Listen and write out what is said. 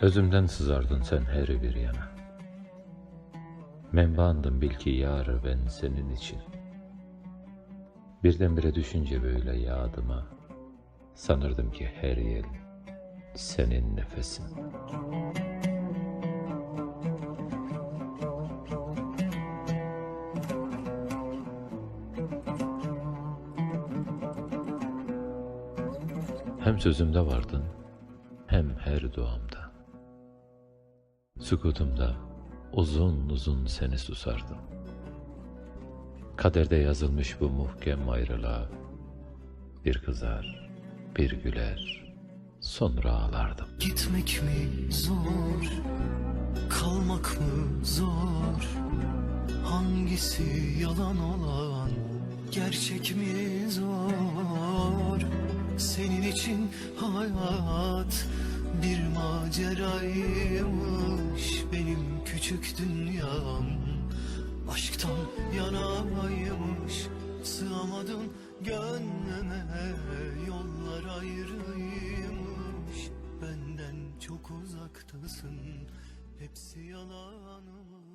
Özümden sızardın sen her bir yana. Menbaandım bil ki yarı ben senin için. Birdenbire düşünce böyle yadıma, sanırdım ki her yel senin nefesin. Hem sözümde vardın, hem her duamda. Sükutumda uzun uzun seni susardım. Kaderde yazılmış bu muhkem ayrılığa bir kızar, bir güler, sonra ağlardım. Gitmek mi zor, kalmak mı zor? Hangisi yalan olan, gerçek mi zor? Senin için hayat bir maceraymış küçük dünyam Aşktan yanaymış Sığamadım gönlüme Yollar ayrıymış. Benden çok uzaktasın Hepsi yalanmış.